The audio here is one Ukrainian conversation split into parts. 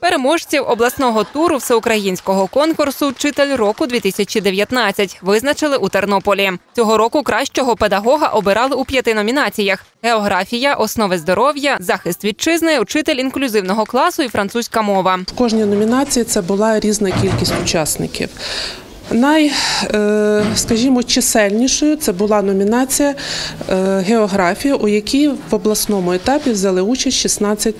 Переможців обласного туру всеукраїнського конкурсу Вчитель року 2019 визначили у Тернополі. Цього року кращого педагога обирали у п'яти номінаціях: географія, основи здоров'я, захист вітчизни, учитель інклюзивного класу і французька мова. В кожній номінації це була різна кількість учасників. Най, е, скажімо, чисельнішою це була номінація е, географія, у якій в обласному етапі взяли участь 16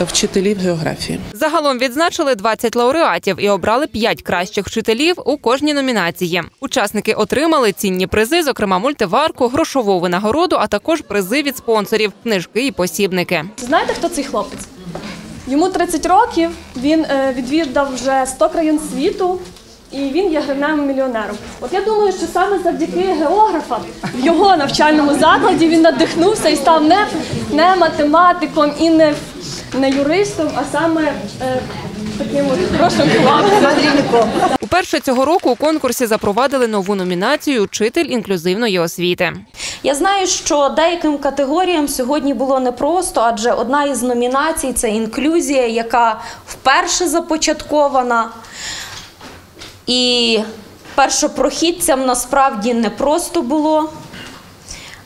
вчителів географії. Загалом відзначили 20 лауреатів і обрали 5 кращих вчителів у кожній номінації. Учасники отримали цінні призи, зокрема мультиварку, грошову винагороду, а також призи від спонсорів, книжки і посібники. Знаєте, хто цей хлопець? Йому 30 років, він е, відвідав вже 100 країн світу. І він є гривневим мільйонером. От я думаю, що саме завдяки географам в його навчальному закладі він надихнувся і став не, не математиком і не, не юристом, а саме е, таким от хорошим хлопцем. Уперше цього року у конкурсі запровадили нову номінацію Учитель інклюзивної освіти. Я знаю, що деяким категоріям сьогодні було непросто, адже одна із номінацій це інклюзія, яка вперше започаткована. І першопрохідцям насправді не просто було.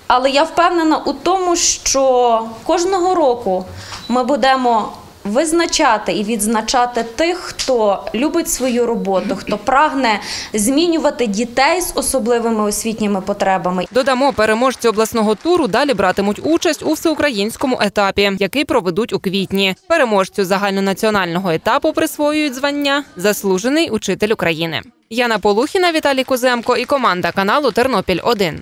Але я впевнена у тому, що кожного року ми будемо визначати і відзначати тих, хто любить свою роботу, хто прагне змінювати дітей з особливими освітніми потребами. Додамо, переможці обласного туру далі братимуть участь у всеукраїнському етапі, який проведуть у квітні. Переможцю загальнонаціонального етапу присвоюють звання Заслужений учитель України. Яна Полухіна, Віталій Куземко і команда каналу Тернопіль 1